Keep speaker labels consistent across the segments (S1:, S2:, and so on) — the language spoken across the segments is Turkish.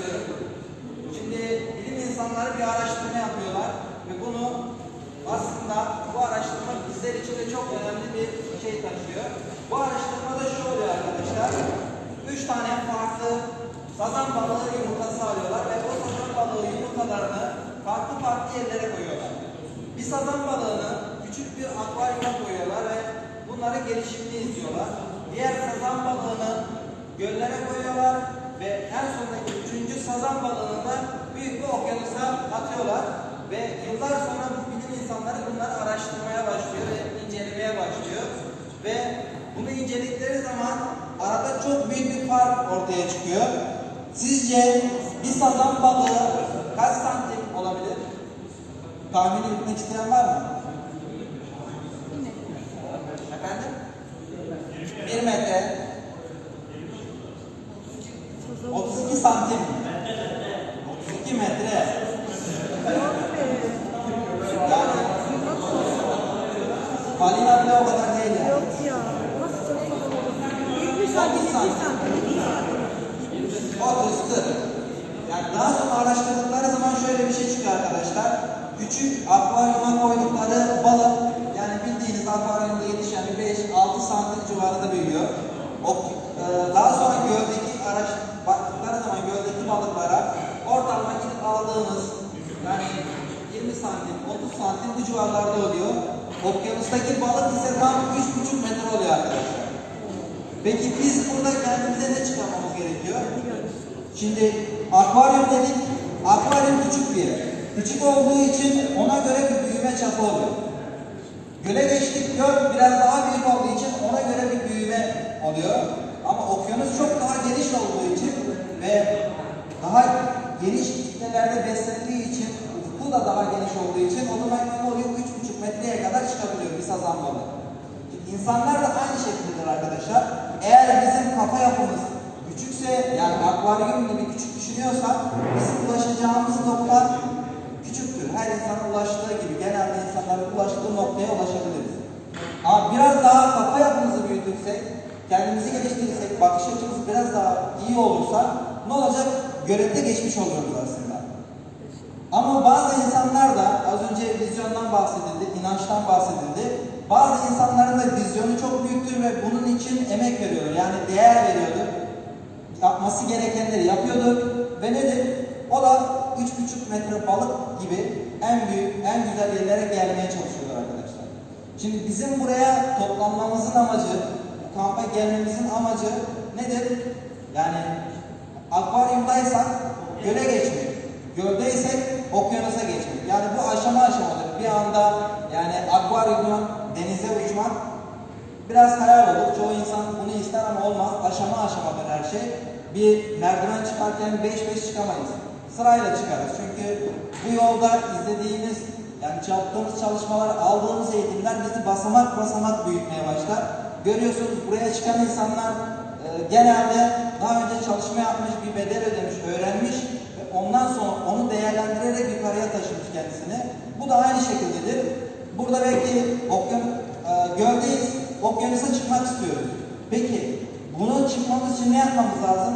S1: istiyorum. Şimdi bilim insanları bir araştırma yapıyorlar ve bunu aslında bu araştırma bizler için de çok önemli bir şey taşıyor. Bu araştırmada şu oluyor arkadaşlar. Üç tane farklı sazan balığı yumurtası alıyorlar ve o sazan balığı yumurtalarını farklı farklı yerlere koyuyorlar. Bir sazan balığını küçük bir akvaryuma koyuyorlar ve bunları gelişimini izliyorlar. Diğer sazan balığını göllere koyuyorlar ve en sondaki üçüncü sazan da büyük bir okyanusa atıyorlar ve yıllar sonra bu bilim insanları bunları araştırmaya başlıyor ve incelemeye başlıyor ve bunu inceledikleri zaman arada çok büyük bir fark ortaya çıkıyor. Sizce bir sazan balığı kaç santim olabilir? Tahmin etmek isteyen var mı? Efendim? Bir metre. 32 santim. 32 metre. Yani balina bile o kadar değil yani.
S2: Yok ya. Nasıl çok fazla olur? 70 santim, 70 santim. 70 santim.
S1: 30 40. Yani daha sonra araştırdıkları zaman şöyle bir şey çıkıyor arkadaşlar. Küçük akvaryuma koydukları balık yani bildiğiniz akvaryumda yetişen bir 5-6 santim civarında büyüyor. O, e, daha sonra göldeki araç baktıkları zaman göldeki balıklara ortalama gidip aldığınız yani 20 santim, 30 santim bu civarlarda oluyor. Okyanustaki balık ise tam 3,5 metre oluyor arkadaşlar. Peki biz burada kendimize ne çıkarmamız gerekiyor? Şimdi akvaryum dedik, akvaryum küçük bir yer. Küçük olduğu için ona göre bir büyüme çapı oluyor. Göle geçtik, göl biraz daha büyük olduğu için ona göre bir büyüme oluyor. Ama okyanus çok daha geniş olduğu için ve daha geniş kitlelerde beslendiği için, ufku da daha geniş olduğu için o zaman ne oluyor? 3,5 metreye kadar çıkabiliyor bir sazan balığı. İnsanlar da aynı şekildedir arkadaşlar. Eğer bizim kafa yapımız küçükse yani akvaryum gibi küçük düşünüyorsak bizim ulaşacağımız nokta ulaştığı gibi genelde insanların ulaştığı noktaya ulaşabiliriz. Ama biraz daha kafa yapımızı büyütürsek, kendimizi geliştirirsek, bakış açımız biraz daha iyi olursa ne olacak? Görevde geçmiş oluyoruz aslında. Ama bazı insanlar da az önce vizyondan bahsedildi, inançtan bahsedildi. Bazı insanların da vizyonu çok büyüktür ve bunun için emek veriyor. Yani değer veriyordur. Yapması gerekenleri yapıyordur. Ve nedir? O da 3,5 metre balık gibi en büyük, en güzel yerlere gelmeye çalışıyorlar arkadaşlar. Şimdi bizim buraya toplanmamızın amacı, bu kampa gelmemizin amacı nedir? Yani akvaryumdaysak göle geçmek, göldeysek okyanusa geçmek. Yani bu aşama aşamadır. Bir anda yani akvaryumdan denize uçmak biraz hayal olur. Çoğu insan bunu ister ama olmaz. Aşama aşamadır her şey. Bir merdiven çıkarken 5-5 çıkamayız. Sırayla çıkarız. Çünkü bu yolda izlediğimiz yani yaptığımız çalışmalar, aldığımız eğitimler bizi basamak basamak büyütmeye başlar. Görüyorsunuz buraya çıkan insanlar e, genelde daha önce çalışma yapmış, bir bedel ödemiş, öğrenmiş ve ondan sonra onu değerlendirerek yukarıya taşımış kendisini. Bu da aynı şekildedir. Burada belki okyan, e, göldeyiz, okyanusa çıkmak istiyoruz. Çıkmamız için ne yapmamız lazım?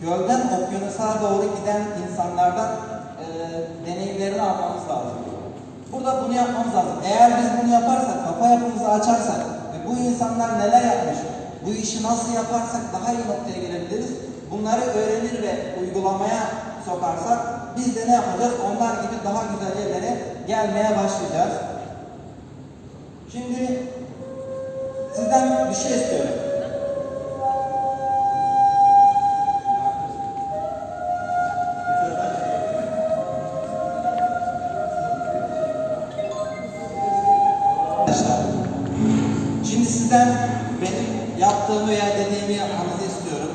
S1: Gölden okyanusa doğru giden insanlardan e, deneyimlerini almamız lazım. Burada bunu yapmamız lazım. Eğer biz bunu yaparsak, kafa yapımızı açarsak ve bu insanlar neler yapmış, bu işi nasıl yaparsak daha iyi noktaya gelebiliriz. Bunları öğrenir ve uygulamaya sokarsak biz de ne yapacağız? Onlar gibi daha güzel yerlere gelmeye başlayacağız. Şimdi sizden bir şey istiyorum. Yaptığımı veya dediğimi yapmanızı istiyorum.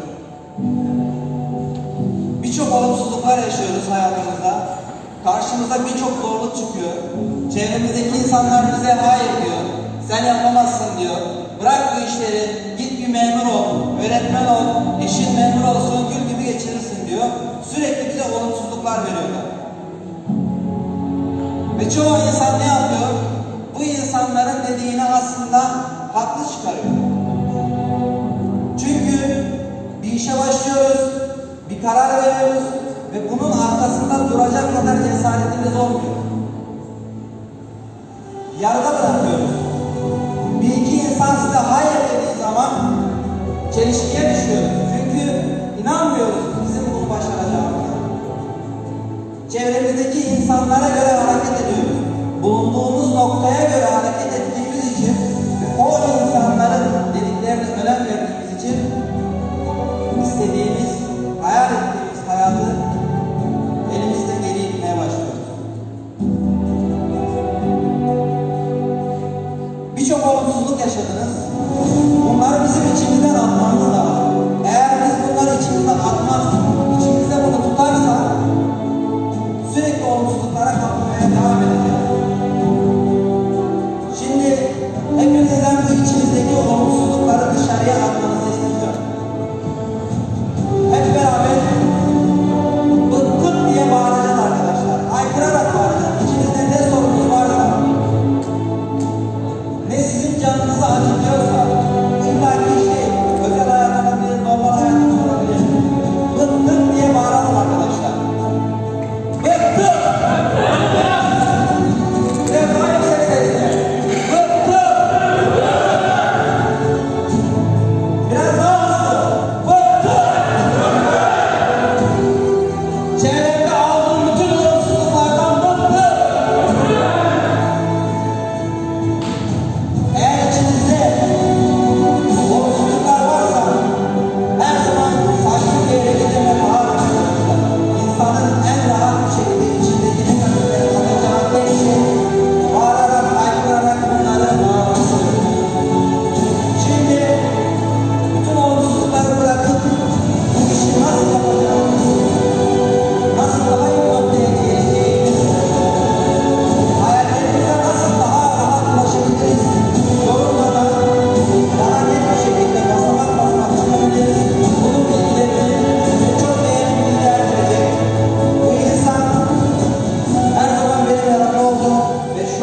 S1: Birçok olumsuzluklar yaşıyoruz hayatımızda. Karşımıza birçok zorluk çıkıyor. Çevremizdeki insanlar bize hayır diyor. Sen yapamazsın diyor. Bırak bu işleri, git bir memur ol, öğretmen ol, eşin memur olsun, gül gibi geçirirsin diyor. Sürekli bize olumsuzluklar veriyorlar. Ve çoğu insan ne yapıyor? Bu insanların dediğini aslında haklı çıkarıyor. İşe başlıyoruz, Bir karar veriyoruz ve bunun arkasında duracak kadar cesaretimiz olmuyor. Yarıda bırakıyoruz. Bir iki insan size hayır dediği zaman çelişkiye düşüyoruz. Çünkü inanmıyoruz bizim bunu başaracağımıza. Çevremizdeki insanlara göre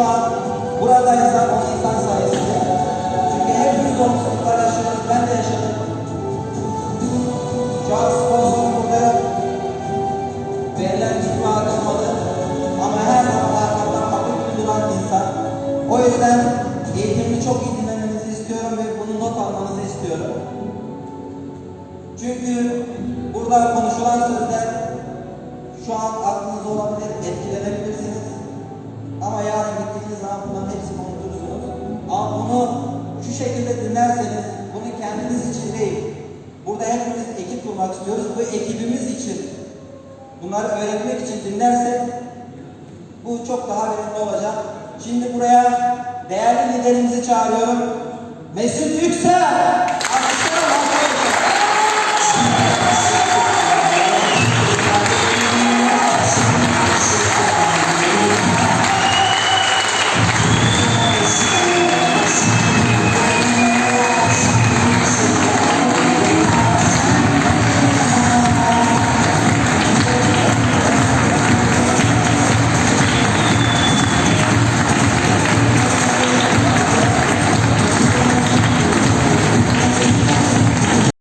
S1: şu an buradaysa o insan sayesinde. Çünkü hepimiz olumsuzluklar yaşıyoruz. Ben de yaşadım. Şu an sponsorum burada. Verilen vaat olmadı. Ama her zaman arkamdan gibi duran insan. O yüzden eğitimini çok iyi dinlemenizi istiyorum ve bunu not almanızı istiyorum. Çünkü burada konuşulan sözler şu an aklınızda olabilir, etkilenebilirsiniz. Ama yarın gittiğiniz zaman bunların hepsini unutursunuz. Ama bunu şu şekilde dinlerseniz, bunu kendiniz için değil, burada hepimiz ekip kurmak istiyoruz. Bu ekibimiz için bunları öğretmek için dinlersek bu çok daha verimli olacak. Şimdi buraya değerli liderimizi çağırıyorum. Mesut Yüksel.